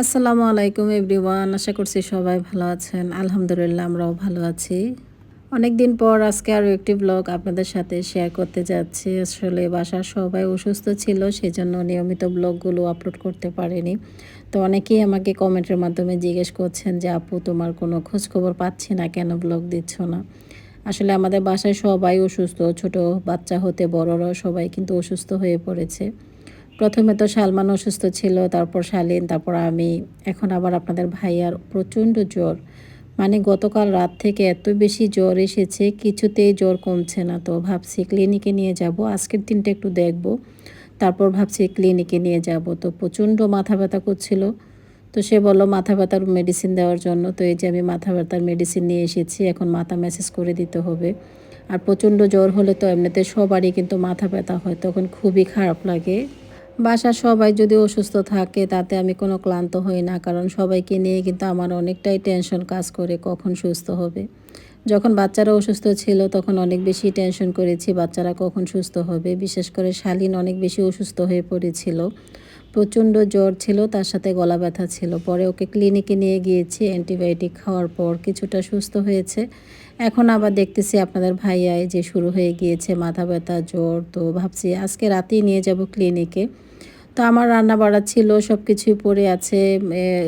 আসসালামু আলাইকুম এভরিওয়ান, আশা করছি সবাই ভালো আছেন। আলহামদুলিল্লাহ, আমরাও ভালো আছি। অনেক দিন পর আজকে আরও একটি ব্লগ আপনাদের সাথে শেয়ার করতে যাচ্ছি। আসলে বাসার সবাই অসুস্থ ছিল, সেজন্য নিয়মিত ব্লগগুলো আপলোড করতে পারেনি। তো অনেকেই আমাকে কমেন্টের মাধ্যমে জিজ্ঞেস করছেন যে, আপু, তোমার কোনো খোঁজখবর পাচ্ছি না? কেন ব্লগ দিচ্ছ না? আসলে আমাদের বাসায় সবাই অসুস্থ, ছোট বাচ্চা হতে বড়রাও সবাই কিন্তু অসুস্থ হয়ে পড়েছে। প্রথমে তো সালমান অসুস্থ ছিল, তারপর শালীন, তারপর আমি। এখন আবার আপনাদের ভাইয়ার প্রচণ্ড জ্বর। মানে গতকাল রাত থেকে এত বেশি জ্বর এসেছে, কিছুতেই জ্বর কমছে না। তো ভাবছি ক্লিনিকে নিয়ে যাব, আজকের দিনটা একটু দেখব। তারপর ভাবছি ক্লিনিকে নিয়ে যাব। তো প্রচণ্ড মাথা ব্যথা করছিল। তো সে বলল, মাথা ব্যথার মেডিসিন দেওয়ার জন্য। তো এই যে আমি মাথা ব্যথার মেডিসিন নিয়ে এসেছি, এখন মাথা ম্যাসেজ করে দিতে হবে। আর প্রচণ্ড জ্বর হলে তো এমনিতে সবারই কিন্তু মাথা ব্যথা হয়, তখন খুবই খারাপ লাগে। বাসার সবাই যদি অসুস্থ থাকে, তাতে আমি কোনো ক্লান্ত হই না। কারণ সবাইকে নিয়ে কিন্তু আমার অনেকটাই টেনশন কাজ করে কখন সুস্থ হবে। যখন বাচ্চারা অসুস্থ ছিল, তখন অনেক বেশি টেনশন করেছি, বাচ্চারা কখন সুস্থ হবে। বিশেষ করে শালীন অনেক বেশি অসুস্থ হয়ে পড়েছিল। প্রচণ্ড জ্বর ছিল, তার সাথে গলা ব্যথা ছিল। পরে ওকে ক্লিনিকে নিয়ে গিয়েছি, অ্যান্টিবায়োটিক খাওয়ার পর কিছুটা সুস্থ হয়েছে। এখন আবার দেখতেছি আপনাদের ভাইয়ায় যে শুরু হয়ে গিয়েছে মাথা ব্যথা, জ্বর, তো ভাবছি আজকে রাতেই নিয়ে যাব ক্লিনিকে। তো আমার রান্না বাড়া ছিল সব কিছুই পড়ে আছে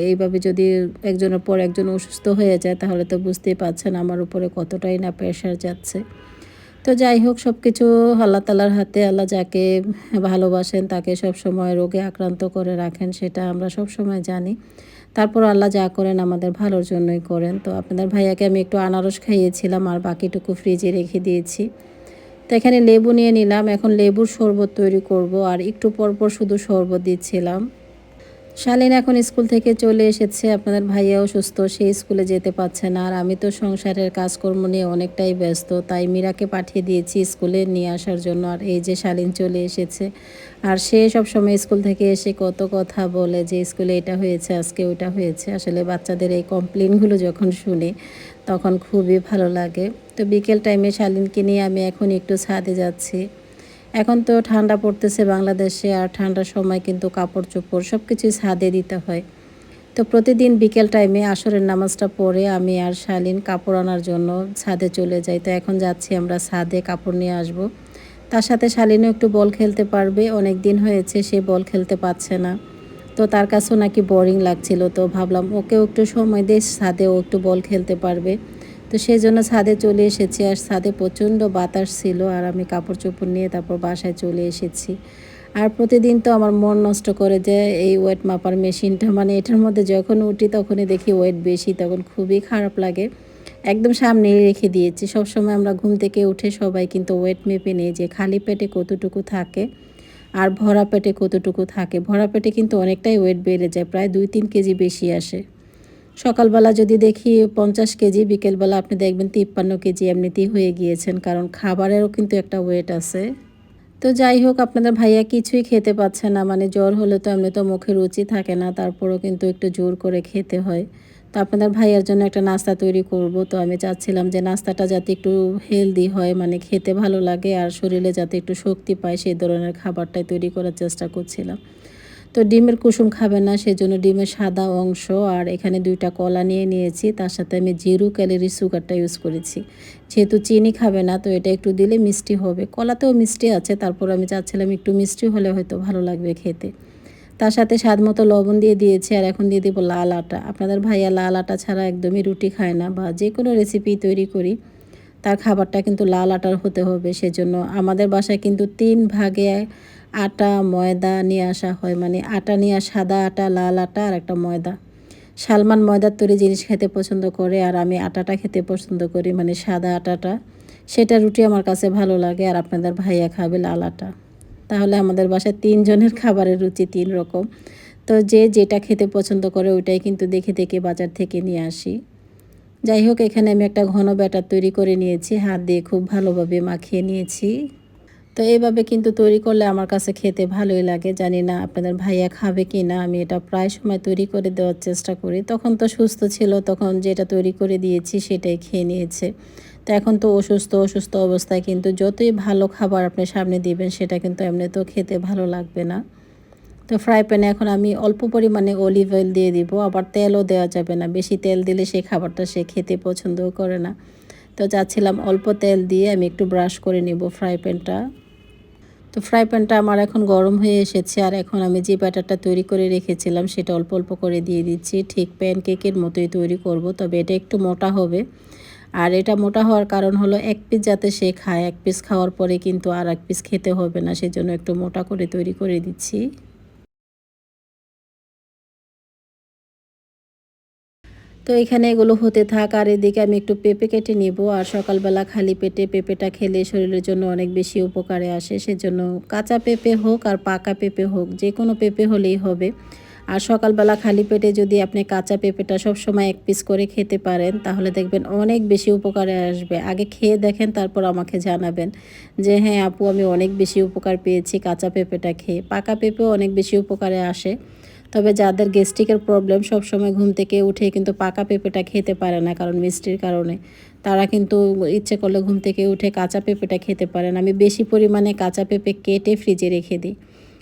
এইভাবে যদি একজনের পর একজন অসুস্থ হয়ে যায় তাহলে তো বুঝতেই পারছেন আমার উপরে কতটাই না প্রেশার যাচ্ছে। তো যাই হোক সব কিছু আল্লাহ তালার হাতে, আল্লাহ যাকে ভালোবাসেন তাকে সব সময় রোগে আক্রান্ত করে রাখেন, সেটা আমরা সব সময় জানি। তারপর আল্লাহ যা করেন আমাদের ভালোর জন্যই করেন। তো আপনাদের ভাইয়াকে আমি একটু আনারস খাইয়েছিলাম আর বাকিটুকু ফ্রিজে রেখে দিয়েছি। তো এখানে লেবু নিয়ে নিলাম। এখন লেবুর শরবত তৈরি করব আর একটু পরপর শুধু শরবত দিচ্ছিলাম। শালীন এখন স্কুল থেকে চলে এসেছে। আপনাদের ভাইয়াও সুস্থ সে স্কুলে যেতে পারছে না। আর আমি তো সংসারের কাজকর্ম নিয়ে অনেকটাই ব্যস্ত, তাই মীরাকে পাঠিয়ে দিয়েছি স্কুলে নিয়ে আসার জন্য। আর এই যে শালিন চলে এসেছে। আর সে সব সময় স্কুল থেকে এসে কত কথা বলে যে, স্কুলে এটা হয়েছে, আজকে ওইটা হয়েছে। আসলে বাচ্চাদের এই কমপ্লেনগুলো যখন শুনি, তখন খুবই ভালো লাগে। তো বিকেল টাইমে শালীনকে নিয়ে আমি এখন একটু ছাদে যাচ্ছি। এখন তো ঠান্ডা পড়তেছে বাংলাদেশে আর ঠান্ডার সময় কিন্তু কাপড় চোপড় সব কিছুই ছাদে দিতে হয়। তো প্রতিদিন বিকেল টাইমে আসরের নামাজটা পড়ে আমি আর শালিন কাপড় আনার জন্য ছাদে চলে যাই। তো এখন যাচ্ছি আমরা ছাদে কাপড় নিয়ে আসব। তার সাথে শালীনও একটু বল খেলতে পারবে। অনেক দিন হয়েছে সে বল খেলতে পারছে না। তো তার কাছেও নাকি বোরিং লাগছিল। তো ভাবলাম ওকেও একটু সময় দিয়ে ছাদে ও একটু বল খেলতে পারবে। তো সেই জন্য ছাদে চলে এসেছি আর ছাদে প্রচণ্ড বাতাস ছিল আর আমি কাপড় চোপড় নিয়ে তারপর বাসায় চলে এসেছি। আর প্রতিদিন তো আমার মন নষ্ট করে যে এই ওয়েট মাপার মেশিনটা মানে এটার মধ্যে যখন উঠি তখনই দেখি ওয়েট বেশি, তখন খুবই খারাপ লাগে। একদম সামনে রেখে দিয়েছি। সবসময় আমরা ঘুম থেকে উঠে সবাই কিন্তু ওয়েট মেপে নিই যে খালি পেটে কতটুকু থাকে আর ভরা পেটে কতটুকু থাকে। ভরা পেটে কিন্তু অনেকটাই ওয়েট বেড়ে যায়, প্রায় দুই তিন কেজি বেশি আসে। সকালবেলা যদি দেখি পঞ্চাশ কেজি, বিকেলবেলা আপনি দেখবেন তিপ্পান্ন কেজি এমনিতেই হয়ে গিয়েছেন, কারণ খাবারেরও কিন্তু একটা ওয়েট আছে। তো যাই হোক, আপনাদের ভাইয়া কিছুই খেতে পাচ্ছে না মানে জ্বর হলে তো এমনি তো মুখে রুচি থাকে না, তারপরও কিন্তু একটু জোর করে খেতে হয়। তো আপনাদের ভাইয়ার জন্য একটা নাস্তা তৈরি করব, তো আমি চাচ্ছিলাম যে নাস্তাটা যাতে একটু হেলদি হয় মানে খেতে ভালো লাগে আর শরীরে যাতে একটু শক্তি পায়, সেই ধরনের খাবারটাই তৈরি করার চেষ্টা করছিলাম। তো ডিমের কুসুম খাবে না, সেজন্য ডিমের সাদা অংশ আর এখানে দুইটা কলা নিয়ে নিয়েছি। তার সাথে আমি জিরো ক্যালোরি সুগারটা ইউজ করেছি। যেহেতু চিনি খাবে না, তো এটা একটু দিলে মিষ্টি হবে। কলাতেও মিষ্টি আছে, তারপর আমি চাচ্ছিলাম একটু মিষ্টি হলে হয়তো ভালো লাগবে খেতে। তার সাথে স্বাদ মতো লবণ দিয়ে দিয়েছি আর এখন দিয়ে দেবো লাল আটা। আপনাদের ভাইয়া লাল আটা ছাড়া একদমই রুটি খায় না বা যে কোনো রেসিপি তৈরি করি। তার খাবারটা কিন্তু লাল আটার হতে হবে, সেজন্য আমাদের বাসায় কিন্তু তিন ভাগে আটা, ময়দা নিয়ে আসা হয়। মানে আটা নিয়ে সাদা আটা, লাল আটা আর একটা ময়দা। সালমান ময়দার তৈরি জিনিস খেতে পছন্দ করে আর আমি আটাটা খেতে পছন্দ করি মানে সাদা আটাটা। সেটা রুটি আমার কাছে ভালো লাগে আর আপনাদের ভাইয়া খাবে লাল আটা। তাহলে আমাদের বাসায় তিনজনের খাবারের রুচি তিন রকম তো যে যেটা খেতে পছন্দ করে ওইটাই কিন্তু দেখে দেখে বাজার থেকে নিয়ে আসি। যাই হোক, এখানে আমি একটা ঘন ব্যাটার তৈরি করে নিয়েছি। হাত দিয়ে খুব ভালোভাবে মাখিয়ে নিয়েছি। তো এইভাবে কিন্তু তৈরি করলে আমার কাছে খেতে ভালোই লাগে। জানি না আপনাদের ভাইয়া খাবে কি না আমি এটা প্রায় সময় তৈরি করে দেওয়ার চেষ্টা করি। তখন তো সুস্থ ছিল, তখন যেটা তৈরি করে দিয়েছি সেটাই খেয়ে নিয়েছে। তো এখন তো অসুস্থ অসুস্থ অবস্থায় কিন্তু যতই ভালো খাবার আপনি সামনে দিবেন, সেটা কিন্তু এমনি তো খেতে ভালো লাগবে না। তো ফ্রাই প্যানে এখন আমি অল্প পরিমাণে অলিভ অয়েল দিয়ে দিব, আবার তেলও দেওয়া যাবে না। বেশি তেল দিলে সেই খাবারটা সে খেতে পছন্দও করে না। তো চাচ্ছিলাম অল্প তেল দিয়ে আমি একটু ব্রাশ করে নিব ফ্রাই প্যানটা তো ফ্রাই প্যানটা আমার এখন গরম হয়ে এসেছে, আর এখন আমি যে ব্যাটারটা তৈরি করে রেখেছিলাম সেটা অল্প অল্প করে দিয়ে দিচ্ছি। ঠিক প্যান কেকের মতোই তৈরি করব, তবে এটা একটু মোটা হবে। আর এটা মোটা হওয়ার কারণ হলো এক পিস যাতে সে খায়, এক পিস খাওয়ার পরে কিন্তু আর এক পিস খেতে হবে না, সেজন্য একটু মোটা করে তৈরি করে দিচ্ছি। তো এখানে এগুলো হতে থাক, আর এদিকে আমি একটু পেঁপে কেটে নিব। আর সকালবেলা খালি পেটে পেঁপেটা খেলে শরীরের জন্য অনেক বেশি উপকারে আসে। সেজন্য কাঁচা পেঁপে হোক আর পাকা পেঁপে হোক, যে কোনো পেঁপে হলেই হবে। আর সকালবেলা খালি পেটে যদি আপনি কাঁচা পেঁপেটা সবসময় এক পিস করে খেতে পারেন, তাহলে দেখবেন অনেক বেশি উপকারে আসবে। আগে খেয়ে দেখেন, তারপর আমাকে জানাবেন যে হ্যাঁ আপু, আমি অনেক বেশি উপকার পেয়েছি কাঁচা পেঁপেটা খেয়ে। পাকা পেঁপেও অনেক বেশি উপকারে আসে। তবে যাদের গ্যাস্ট্রিকের প্রবলেম সব সময় ঘুম থেকে উঠে কিন্তু পাকা পেঁপেটা খেতে পারে না কারণ মিষ্টির কারণে। তারা কিন্তু ইচ্ছে করলে ঘুম থেকে উঠে কাঁচা পেঁপেটা খেতে পারেন আমি বেশি পরিমাণে কাঁচা পেঁপে কেটে ফ্রিজে রেখে দিই।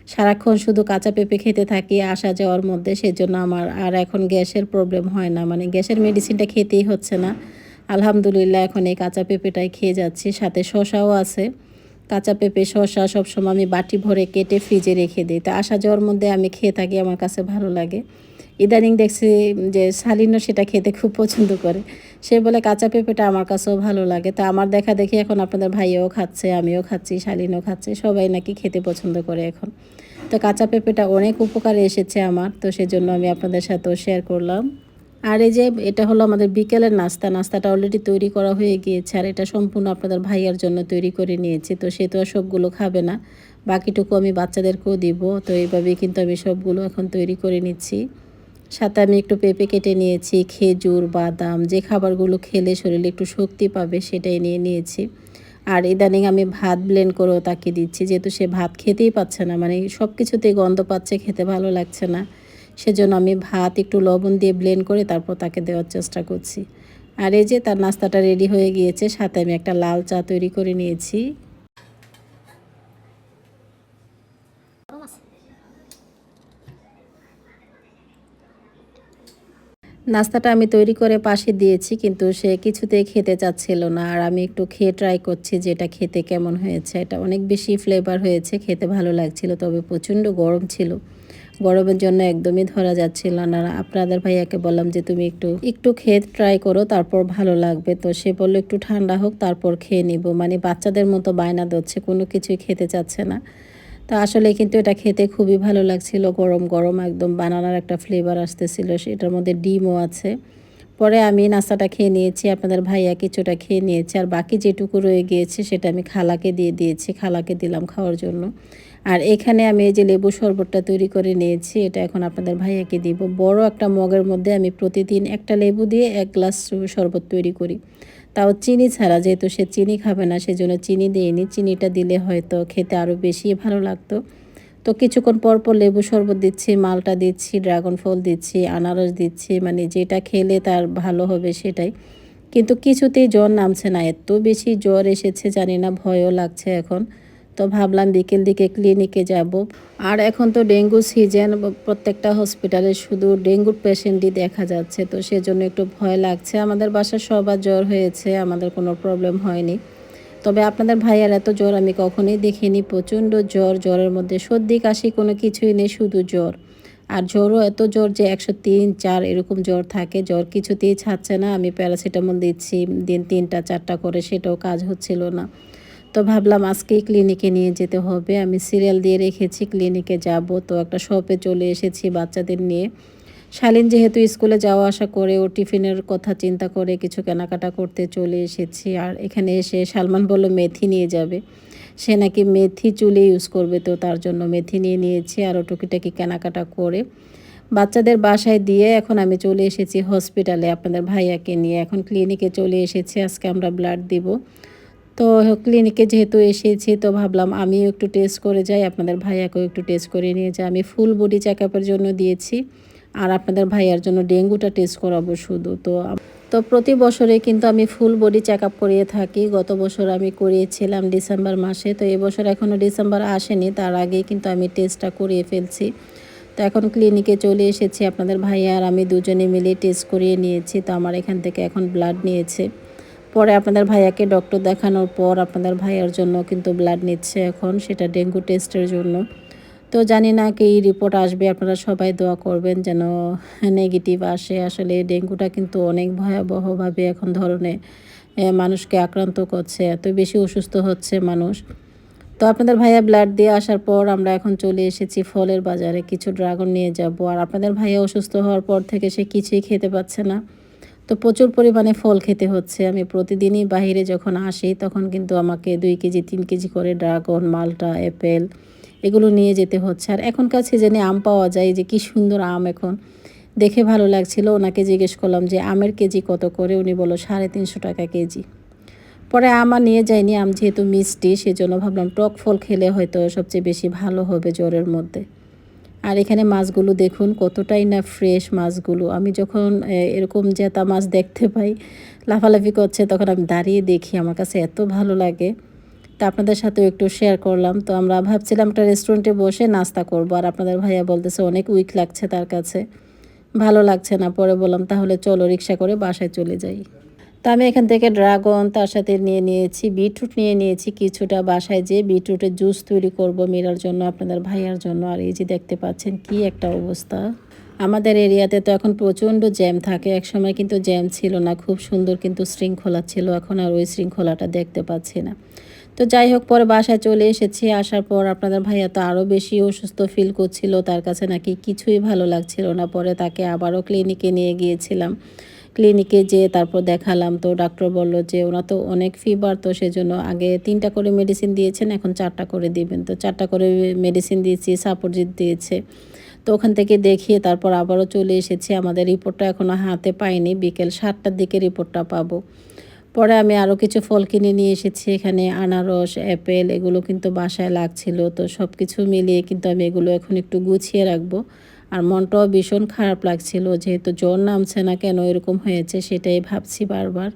সারাক্ষণ শুধু কাঁচা পেঁপে খেতে থাকি আসা যাওয়ার মধ্যে সেজন্য আমার আর এখন গ্যাসের প্রবলেম হয় না। মানে গ্যাসের মেডিসিনটা খেতেই হচ্ছে না। আলহামদুলিল্লাহ এখন এই কাঁচা পেঁপেটাই খেয়ে যাচ্ছি। সাথে শশাও আছে। কাঁচা পেঁপে, শসা সবসময় আমি বাটি ভরে কেটে ফ্রিজে রেখে দিই। তো আসা যাওয়ার মধ্যে আমি খেয়ে থাকি, আমার কাছে ভালো লাগে। ইদানিং দেখছি যে শালিনও সেটা খেতে খুব পছন্দ করে। সে বলে, কাঁচা পেঁপেটা আমার কাছেও ভালো লাগে। তা আমার দেখা দেখি এখন আপনাদের ভাইয়াও খাচ্ছে, আমিও খাচ্ছি, শালিনও খাচ্ছে, সবাই নাকি খেতে পছন্দ করে এখন। তো কাঁচা পেঁপেটা অনেক উপকারে এসেছে আমার, তো সেজন্য আমি আপনাদের সাথেও শেয়ার করলাম। আর এই যে এটা হলো আমাদের বিকেলের নাস্তা, নাস্তাটা অলরেডি তৈরি করা হয়ে গিয়েছে আর এটা সম্পূর্ণ আপনাদের ভাইয়ার জন্য তৈরি করে নিয়েছি, তো সে তো আর সবগুলো খাবে না। বাকিটুকু আমি বাচ্চাদেরকেও দিব, তো এইভাবেই কিন্তু আমি সবগুলো এখন তৈরি করে নিচ্ছি। সাথে আমি একটু পেঁপে কেটে নিয়েছি, খেজুর, বাদাম, যে খাবারগুলো খেলে শরীরে একটু শক্তি পাবে সেটাই নিয়ে নিয়েছি। আর ইদানিং আমি ভাত ব্লেন্ড করেও তাকে দিচ্ছি, যেহেতু সে ভাত খেতেই পাচ্ছে না মানে সব কিছুতেই গন্ধ পাচ্ছে, খেতে ভালো লাগছে না। সেজন্য আমি ভাত, একটু লবণ দিয়ে ব্লেন্ড করে তারপর তাকে দেওয়ার চেষ্টা করছি। আর এই যে তার নাস্তাটা রেডি হয়ে গিয়েছে, সাথে আমি একটা লাল চা তৈরি করে নিয়েছি। নাস্তাটা আমি তৈরি করে পাশে দিয়েছি, কিন্তু সে কিছুতেই খেতে চাচ্ছিল না। আর আমি একটু খেয়ে ট্রাই করছি যে এটা খেতে কেমন হয়েছে। এটা অনেক বেশি ফ্লেভার হয়েছে, খেতে ভালো লাগছিল, তবে প্রচণ্ড গরম ছিল। গরমের জন্য একদমই ধরা যাচ্ছিল না। আপনাদের ভাইয়াকে বললাম যে, তুমি একটু একটু খেয়ে ট্রাই করো, তারপর ভালো লাগবে। তো সে বলল, একটু ঠান্ডা হোক, তারপর খেয়ে নিব। মানে বাচ্চাদের মতো বায়না দিচ্ছে, কোনো কিছুই খেতে চাচ্ছে না। তা আসলে কিন্তু এটা খেতে খুবই ভালো লাগছিল। গরম গরম একদম বানানার একটা ফ্লেভার আসতেছিল, সেটার মধ্যে ডিমও আছে। পরে আমি নাস্তাটা খেয়ে নিয়েছি, আপনাদের ভাইয়া কিছুটা খেয়ে নিয়েছি। আর বাকি যেটুকু রয়ে গিয়েছে, সেটা আমি খালাকে দিয়ে দিয়েছি। খালাকে দিলাম খাওয়ার জন্য। আর এখানে আমি এই যে লেবু শরবতটা তৈরি করে নিয়েছি, এটা এখন আপনাদের ভাইয়াকে দিব। বড় একটা মগের মধ্যে আমি প্রতিদিন একটা লেবু দিয়ে এক গ্লাস শরবত তৈরি করি। তাও চিনি ছাড়া, যেহেতু সে চিনি খাবে না, সেজন্য চিনি দিইনি। চিনিটা দিলে হয়তো খেতে আরও বেশি ভালো লাগতো। তো কিছুক্ষণ পর পর লেবু শরবত দিচ্ছি, মালটা দিচ্ছি, ড্রাগন ফল দিচ্ছি, আনারস দিচ্ছি মানে যেটা খেলে তার ভালো হবে সেটাই। কিন্তু কিছুতেই জ্বর নামছে না। এত বেশি জ্বর এসেছে, জানি না, ভয়ও লাগছে এখন। তো ভাবলাম বিকেল দিকে ক্লিনিকে যাব। আর এখন তো ডেঙ্গু সিজন প্রত্যেকটা হসপিটালে শুধু ডেঙ্গুর পেশেন্টই দেখা যাচ্ছে। তো সেজন্য একটু ভয় লাগছে। আমাদের বাসার সবার জ্বর হয়েছে, আমাদের কোনো প্রবলেম হয়নি। তবে আপনাদের ভাইয়ার এত জ্বর আমি কখনোই দেখিনি। প্রচণ্ড জ্বর, জ্বরের মধ্যে সর্দি, কাশি কোনো কিছুই নেই, শুধু জ্বর। আর জ্বরও এত জ্বর যে একশো তিন, চার এরকম জ্বর থাকে। জ্বর কিছুতেই ছাড়ছে না। আমি প্যারাসিটামল দিচ্ছি, দিন তিনটা, চারটা করে, সেটাও কাজ হচ্ছিল না। তো ভাবলাম আজকেই ক্লিনিকে নিয়ে যেতে হবে। আমি সিরিয়াল দিয়ে রেখেছি ক্লিনিকে যাব। তো একটা শপে চলে এসেছি বাচ্চাদের নিয়ে। শালীন যেহেতু স্কুলে যাওয়া আসা করে, ও টিফিনের কথা চিন্তা করে কিছু কেনাকাটা করতে চলে এসেছি। আর এখানে এসে সালমান বলল, মেথি নিয়ে যাবে। সে নাকি মেথি চুলে ইউজ করবে, তো তার জন্য মেথি নিয়ে নিয়েছি আরও টুকিটাকি কেনাকাটা করে। বাচ্চাদের বাসায় দিয়ে এখন আমি চলে এসেছি হসপিটালে আপনাদের ভাইয়াকে নিয়ে এখন ক্লিনিকে চলে এসেছি। আজকে আমরা ব্লাড দিব। তো ক্লিনিকে যেহেতু এসেছি, তো ভাবলাম আমিও একটু টেস্ট করে যাই, আপনাদের ভাইয়াকেও একটু টেস্ট করে নিয়ে যাই। আমি ফুল বডি চেক জন্য দিয়েছি, আর আপনাদের ভাইয়ার জন্য ডেঙ্গুটা টেস্ট করাবো শুধু। তো তো প্রতি বছরে কিন্তু আমি ফুল বডি চেক আপ করিয়ে থাকি। গত বছর আমি করিয়েছিলাম ডিসেম্বর মাসে, তো এবছর এখনও ডিসেম্বর আসেনি, তার আগেই কিন্তু আমি টেস্টটা করিয়ে ফেলছি। তো এখন ক্লিনিকে চলে এসেছি, আপনাদের ভাইয়া আর আমি দুজনে মিলে টেস্ট করিয়ে নিয়েছি, তো আমার এখান থেকে এখন ব্লাড নিয়েছে। পরে আপনাদের ভাইয়াকে ডক্টর দেখানোর পর আপনাদের ভাইয়ার জন্য কিন্তু ব্লাড নিচ্ছে এখন সেটা ডেঙ্গু টেস্টের জন্য। তো জানি না কি রিপোর্ট আসবে আপনারা সবাই দোয়া করবেন যেন নেগেটিভ আসে। আসলে ডেঙ্গুটা কিন্তু অনেক ভয়াবহভাবে এখন ধরনের এ, মানুষকে আক্রান্ত করছে এত বেশি অসুস্থ হচ্ছে মানুষ। তো আপনাদের ভাইয়া ব্লাড দিয়ে আসার পর আমরা এখন চলে এসেছি ফলের বাজারে কিছু ড্রাগন নিয়ে যাব। আর আপনাদের ভাইয়া অসুস্থ হওয়ার পর থেকে সে কিছুই খেতে পাচ্ছে না। তো প্রচুর পরিমাণে ফল খেতে হচ্ছে। আমি প্রতিদিনই বাইরে যখন আসি, তখন কিন্তু আমাকে দুই কেজি, তিন কেজি করে ড্রাগন, মালটা, অ্যাপেল এগুলো নিয়ে যেতে হচ্ছে। আর এখনকার সিজনে আম পাওয়া যায় যে কি সুন্দর আম এখন। দেখে ভালো লাগছিল, ওনাকে জিজ্ঞেস করলাম যে, আমের কেজি কত করে? উনি বলল, সাড়ে তিনশো টাকা কেজি। পরে আমার নিয়ে যায়নি আম যেহেতু মিষ্টি, সেজন্য ভাবলাম টক ফল খেলে হয়তো সবচেয়ে বেশি ভালো হবে জ্বরের মধ্যে। আর এখানে মাছগুলো দেখুন, কতটাই না ফ্রেশ মাছগুলো। আমি যখন এরকম জেতা মাছ দেখতে পাই, লাফালাফি করছে, তখন আমি দাঁড়িয়ে দেখি, আমার কাছে এত ভালো লাগে। তা আপনাদের সাথেও একটু শেয়ার করলাম। তো আমরা ভাবছিলাম একটা রেস্টুরেন্টে বসে নাস্তা করব, আর আপনাদের ভাইয়া বলতেছে, অনেক উইক লাগছে তার কাছে। ভালো লাগছে না। পরে বললাম, তাহলে চলো রিক্সা করে বাসায় চলে যাই। তো আমি এখান থেকে ড্রাগন তার সাথে নিয়ে নিয়েছি, বিটরুট নিয়ে নিয়েছি, কিছুটা বাসায় যেয়ে বিটরুটের জুস তৈরি করব মেরার জন্য, আপনাদের ভাইয়ার জন্য। আর এই যে দেখতে পাচ্ছেন কি একটা অবস্থা। আমাদের এরিয়াতে তো এখন প্রচণ্ড জ্যাম থাকে, একসময় কিন্তু জ্যাম ছিল না, খুব সুন্দর কিন্তু শৃঙ্খলা ছিল, এখন আর ওই শৃঙ্খলাটা দেখতে পাচ্ছি না। তো যাই হোক, পরে বাসায় চলে এসেছি, আসার পর আপনাদের ভাইয়া তো আরও বেশি অসুস্থ ফিল করছিল, তার কাছে নাকি কিছুই ভালো লাগছিল না, পরে তাকে আবারও ক্লিনিকে নিয়ে গিয়েছিলাম। ক্লিনিকে যেয়ে তারপর দেখালাম। তো ডাক্তার বলল যে ওনার তো অনেক ফিভার তো সেজন্য আগে তিনটা করে মেডিসিন দিয়েছেন, এখন চারটা করে দিবেন। তো চারটা করে মেডিসিন দিয়েছি সাপোর্ট দিয়েছে। তো ওখান থেকে দেখিয়ে তারপর আবারও চলে এসেছি। আমাদের রিপোর্টটা এখনও হাতে পাইনি, বিকেল সাতটার দিকে রিপোর্টটা পাবো। পরে আমি আরও কিছু ফল কিনে নিয়ে এসেছি, এখানে আনারস অ্যাপেল এগুলো কিন্তু বাসায় লাগছিল। তো সব কিছু মিলিয়ে কিন্তু আমি এগুলো এখন একটু গুছিয়ে রাখব। আর মনটাও ভীষণ খারাপ লাগছিল যেহেতু জ্বর নামছে না কেন এরকম হয়েছে সেটাই ভাবছি বারবার।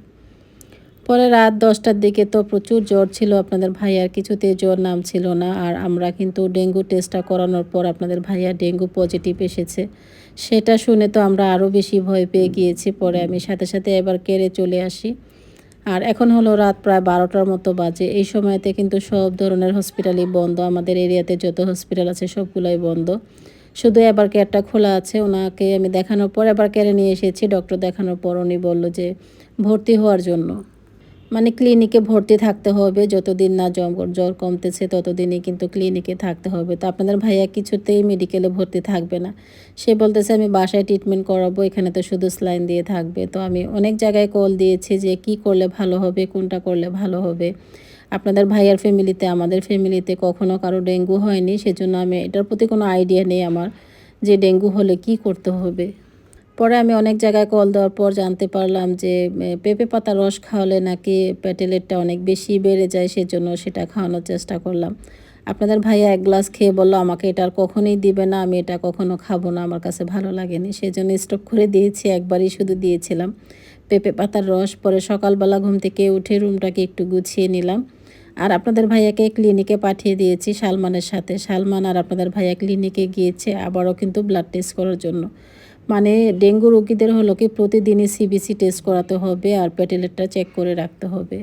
পরে রাত দশটার দিকে তো প্রচুর জ্বর ছিল আপনাদের ভাইয়ার, কিছুতেই জ্বর নামছিল না। আর আমরা কিন্তু ডেঙ্গু টেস্টটা করানোর পর আপনাদের ভাইয়া ডেঙ্গু পজিটিভ এসেছে। সেটা শুনে তো আমরা আরও বেশি ভয় পেয়ে গিয়েছি। পরে আমি সাথে সাথে এবার কেড়ে চলে আসি। আর এখন হলো রাত প্রায় বারোটার মতো বাজে। এই সময়তে কিন্তু সব ধরনের হসপিটালই বন্ধ। আমাদের এরিয়াতে যত হসপিটাল আছে সবগুলোই বন্ধ। শুধু এবার কেয়ারটা খোলা আছে ওনাকে আমি দেখানোর পর এবার কেড়ে নিয়ে এসেছি, ডক্টর দেখানোর পর উনি বলল যে ভর্তি হওয়ার জন্য। মানে ক্লিনিকে ভর্তি থাকতে হবে, যতদিন না জ্বর জ্বর কমতেছে ততদিনই কিন্তু ক্লিনিকে থাকতে হবে। তো আপনাদের ভাইয়া কিছুতেই মেডিকেলে ভর্তি থাকবে না। সে বলতেছে, আমি বাসায় ট্রিটমেন্ট করাবো, এখানে তো শুধু স্লাইন দিয়ে থাকবে। তো আমি অনেক জায়গায় কল দিয়েছি যে কি করলে ভালো হবে, কোনটা করলে ভালো হবে। আপনাদের ভাইয়ার ফ্যামিলিতে আমাদের ফ্যামিলিতে কখনো কারও ডেঙ্গু হয়নি, সেজন্য আমি এটার প্রতি কোনো আইডিয়া নেই আমার যে ডেঙ্গু হলে কি করতে হবে। পরে আমি অনেক জায়গায় কল দেওয়ার পর জানতে পারলাম যে পেঁপে পাতা রস খাওয়ালে নাকি প্যাটেলেটটা অনেক বেশি বেড়ে যায়, সেজন্য সেটা খাওয়ানোর চেষ্টা করলাম। আপনাদের ভাইয়া এক গ্লাস খেয়ে বলল, আমাকে এটা আর কখনোই দিবে না, আমি এটা কখনো খাব না, আমার কাছে ভালো লাগেনি। সেজন্য স্টপ করে দিয়েছি, একবারই শুধু দিয়েছিলাম। পেঁপে পাতার রস, পরে সকালবেলা ঘুম থেকে উঠে রুমটাকে একটু গুছিয়ে নিলাম। আর আপনাদের ভাইয়াকে ক্লিনিকে পাঠিয়ে দিয়েছি সালমানের সাথে। সালমান আর আপনাদের ভাইয়া ক্লিনিকে গিয়েছে আবারও কিন্তু ব্লাড টেস্ট করার জন্য। মানে ডেঙ্গু রোগীদের হলো কি, প্রতিদিনই সিবিসি টেস্ট করাতে হবে আর প্যাটেলেটটা চেক করে রাখতে হবে।